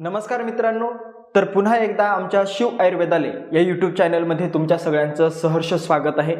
नमस्कार मित्रांनो तर पुन्हा एकदा आमच्या शिव आयुर्वेदालय या यूट्यूब चॅनलमध्ये तुमच्या सगळ्यांचं सहर्ष स्वागत आहे.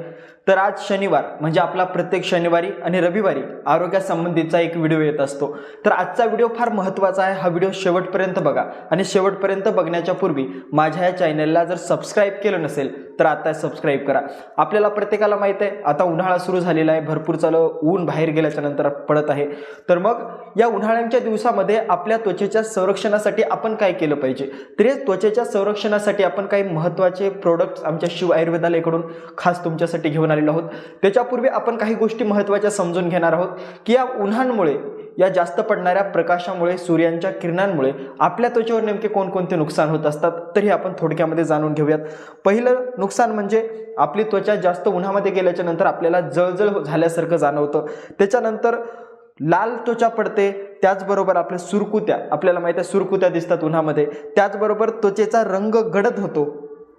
तर आज शनिवार म्हणजे आपला प्रत्येक शनिवारी आणि रविवारी आरोग्यासंबंधीचा एक व्हिडिओ येत असतो. तर आजचा व्हिडिओ फार महत्त्वाचा आहे हा व्हिडिओ शेवटपर्यंत बघा. आणि शेवटपर्यंत बघण्याच्या पूर्वी माझ्या या चॅनलला जर सबस्क्राईब केलं नसेल तर आता सबस्क्राईब करा. आपल्याला प्रत्येकाला माहीत आहे आता उन्हाळा सुरू झालेला आहे भरपूर चालू ऊन बाहेर गेल्याच्यानंतर पडत आहे. तर मग या उन्हाळ्यांच्या दिवसामध्ये आपल्या त्वचेच्या संरक्षणासाठी आपण काय केलं पाहिजे? तर त्वचेच्या संरक्षणासाठी आपण काही महत्त्वाचे प्रोडक्ट्स आमच्या शिव आयुर्वेदालयाकडून खास तुमच्यासाठी घेऊन आलेलो आहोत. त्याच्यापूर्वी आपण काही गोष्टी महत्त्वाच्या समजून घेणार आहोत की या उन्हांमुळे या जास्त पडणाऱ्या प्रकाशामुळे सूर्यांच्या किरणांमुळे आपल्या त्वचेवर नेमके कोणकोणते नुकसान होत असतात तरी आपण थोडक्यामध्ये जाणून घेऊयात. पहिलं नुकसान म्हणजे आपली त्वचा जास्त उन्हामध्ये गेल्याच्यानंतर आपल्याला जळजळ झाल्यासारखं जाणवतं. त्याच्यानंतर लाल त्वचा पडते त्याचबरोबर आपल्या सुरकुत्या आपल्याला माहिती आहे सुरकुत्या दिसतात उन्हामध्ये त्याचबरोबर त्वचेचा रंग गडद होतो.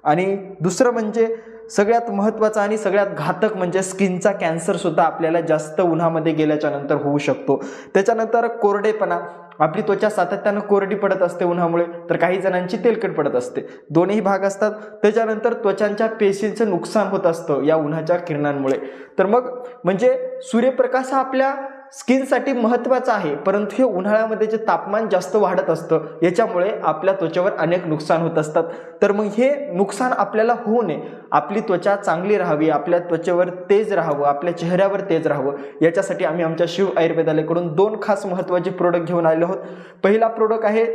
आणि दुसरं म्हणजे सगळ्यात महत्त्वाचा आणि सगळ्यात घातक म्हणजे स्किनचा कॅन्सरसुद्धा आपल्याला जास्त उन्हामध्ये गेल्याच्यानंतर होऊ शकतो. त्याच्यानंतर कोरडेपणा. आपली त्वचा सातत्यानं कोरडी पडत असते उन्हामुळे तर काही जणांची तेलकट पडत असते. दोन्ही भाग असतात. त्याच्यानंतर त्वचांच्या पेशींचं नुकसान होत असतं या उन्हाच्या किरणांमुळे. तर मग म्हणजे सूर्यप्रकाश हा आपल्या स्किनसाठी महत्त्वाचं आहे परंतु हे उन्हाळ्यामध्ये जे तापमान जास्त वाढत असतं याच्यामुळे आपल्या त्वचेवर अनेक नुकसान होत असतात. तर मग हे नुकसान आपल्याला होऊ नये. आपली त्वचा चांगली राहावी आपल्या त्वचेवर तेज राहावं आपल्या चेहऱ्यावर तेज राहावं. याच्यासाठी आम्ही आमच्या शिव आयुर्वेदालयाकडून दोन खास महत्त्वाचे प्रोडक्ट घेऊन आलेलो आहोत. पहिला प्रोडक्ट आहे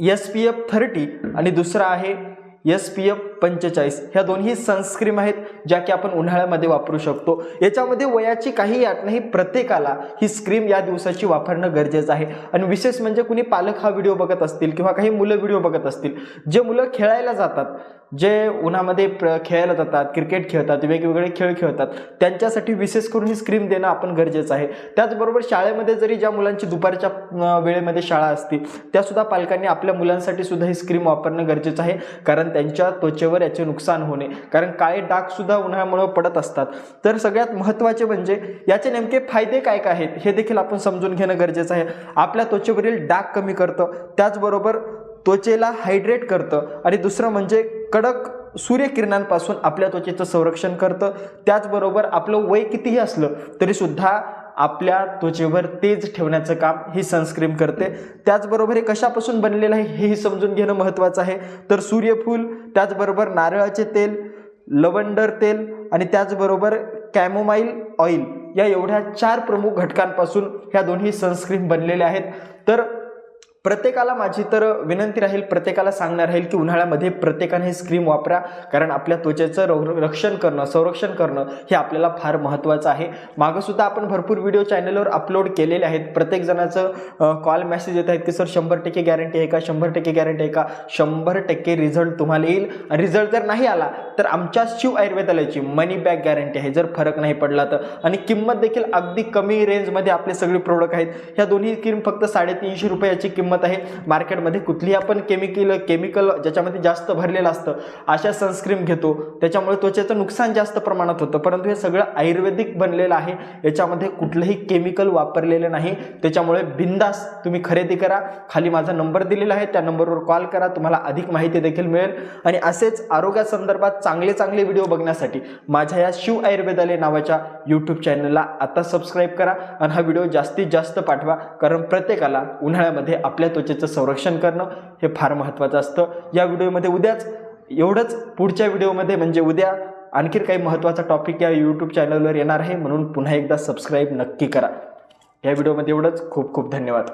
एस पी एफ थर्टी आणि दुसरा आहे एस पी एफ पंचेचाळीस ह्या दोन्ही सनस्क्रीम आहेत ज्या की आपण उन्हाळ्यामध्ये वापरू शकतो. याच्यामध्ये वयाची काही अट नाही प्रत्येकाला ही स्क्रीम या दिवसाची वापरणं गरजेचं आहे. आणि विशेष म्हणजे कुणी पालक हा व्हिडिओ बघत असतील किंवा काही मुलं व्हिडिओ बघत असतील जे मुलं खेळायला जातात जे उन्हामध्ये प्र खेळायला जातात क्रिकेट खेळतात वेगवेगळे खेळ खेळतात त्यांच्यासाठी विशेष करून ही स्क्रीम देणं आपण गरजेचं आहे. त्याचबरोबर शाळेमध्ये जरी ज्या मुलांची दुपारच्या वेळेमध्ये शाळा असते त्यासुद्धा पालकांनी आपल्या मुलांसाठी सुद्धा ही स्क्रीम वापरणं गरजेचं आहे कारण त्यांच्या त्वचेवर याचे नुकसान होणे कारण काळे डागसुद्धा उन्हाळ्यामुळं पडत असतात. तर सगळ्यात महत्त्वाचे म्हणजे याचे नेमके फायदे काय काय आहेत हे देखील आपण समजून घेणं गरजेचं आहे. आपल्या त्वचेवरील डाग कमी करतं त्याचबरोबर त्वचेला हायड्रेट करतं आणि दुसरं म्हणजे कडक सूर्यकिरणांपासून आपल्या त्वचेचं संरक्षण करतं. त्याचबरोबर आपलं वय कितीही असलं तरीसुद्धा आपल्या त्वचेवर तेज ठेवण्याचं काम ही सनस्क्रीम करते. त्याचबरोबर हे कशापासून बनलेलं आहे हेही समजून घेणं महत्त्वाचं आहे. तर सूर्यफूल त्याचबरोबर नारळाचे तेल लवंडर तेल आणि त्याचबरोबर कॅमोमाईल ऑइल या एवढ्या चार प्रमुख घटकांपासून ह्या दोन्ही सनस्क्रीम बनलेल्या आहेत. तर प्रत्येकाला माझी तर विनंती राहील प्रत्येकाला सांगणार राहील की उन्हाळ्यामध्ये प्रत्येकाने ही स्क्रीम वापरा कारण आपल्या त्वचेचं र- रक्षण करणं संरक्षण करणं हे आपल्याला फार महत्त्वाचं आहे. मागंसुद्धा आपण भरपूर व्हिडिओ चॅनलवर अपलोड केलेले आहेत. प्रत्येक जणाचं कॉल मेसेज येत आहेत की सर शंभर टक्के गॅरंटी आहे का? शंभर टक्के गॅरंटी आहे का? शंभर टक्के रिझल्ट तुम्हाला येईल. रिझल्ट जर नाही आला तर आमच्या शिव आयुर्वेदालयाची मनी बॅक गॅरंटी आहे. जर फरक नाही पडला तर. आणि किंमत देखील अगदी कमी रेंजमध्ये आपले सगळे प्रोडक्ट आहेत. ह्या दोन्ही क्रीम फक्त साडेतीनशे रुपयाची किंमत आहे. मार्केटमध्ये कुठलीही आपण केमिकल केमिकल ज्याच्यामध्ये जास्त भरलेलं असतं अशा सनस्क्रीम घेतो. त्याच्यामुळे त्वचेचं नुकसान जास्त प्रमाणात होतं. परंतु हे सगळं आयुर्वेदिक बनलेलं आहे. याच्यामध्ये कुठलंही केमिकल वापरलेलं नाही. त्याच्यामुळे बिंदास तुम्ही खरेदी करा. खाली माझा नंबर दिलेला आहे. त्या नंबरवर कॉल करा. तुम्हाला अधिक माहिती देखील मिळेल. आणि असेच आरोग्यासंदर्भात चांगले चांगले व्हिडिओ बघण्यासाठी माझ्या या शिव आयुर्वेदालय नावाच्या यूट्यूब चॅनलला आता सबस्क्राईब करा आणि हा व्हिडिओ जास्तीत जास्त पाठवा. कारण प्रत्येकाला उन्हाळ्यामध्ये आपल्या त्वचेचं संरक्षण करणं हे फार महत्त्वाचं असतं. या व्हिडिओमध्ये उद्याच एवढंच पुढच्या व्हिडिओमध्ये म्हणजे उद्या आणखी काही महत्त्वाचा टॉपिक या यूट्यूब चॅनलवर येणार आहे. म्हणून पुन्हा एकदा सबस्क्राईब नक्की करा. या व्हिडिओमध्ये एवढंच. खूप खूप धन्यवाद.